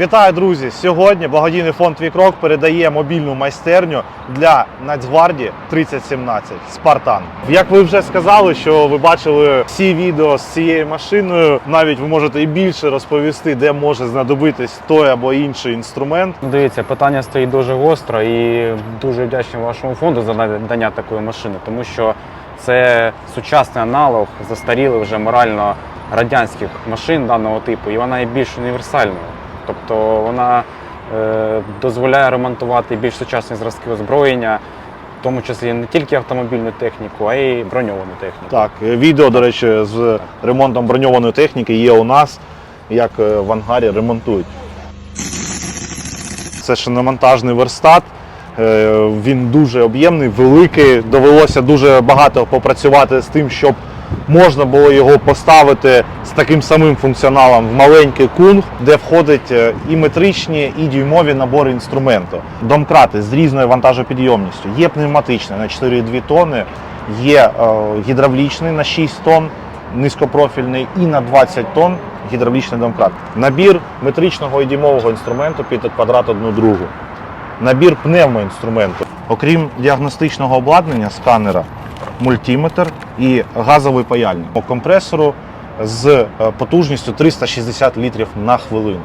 Вітаю, друзі! Сьогодні благодійний фонд Твій крок передає мобільну майстерню для Нацгвардії 3017 Спартан. Як ви вже сказали, що ви бачили всі відео з цією машиною, навіть ви можете і більше розповісти, де може знадобитись той або інший інструмент. Дивіться, питання стоїть дуже гостро і дуже вдячний вашому фонду за надання такої машини, тому що це сучасний аналог застарілих вже морально радянських машин даного типу, і вона є більш універсальною. Тобто вона е, дозволяє ремонтувати більш сучасні зразки озброєння, в тому числі не тільки автомобільну техніку, а й броньовану техніку. Так, е, відео, до речі, з ремонтом броньованої техніки є у нас, як е, в ангарі ремонтують. Це шиномонтажний верстат. Е, Він дуже об'ємний, великий. Довелося дуже багато попрацювати з тим, щоб можна було його поставити з таким самим функціоналом в маленький кунг, де входить е, і метричні, і дюймові набори інструменту. Домкрати з різною вантажопідйомністю. Є пневматичний на 4,2 тонни, є е, гідравлічний на 6 тонн, низькопрофільний і на 20 тонн гідравлічний домкрат. Набір метричного і дюймового інструменту під квадрат одну другу. Набір пневмоінструменту. Окрім діагностичного обладнання, сканера, мультиметр і газовий паяльник. По компресору з е, потужністю 360 літрів на хвилину.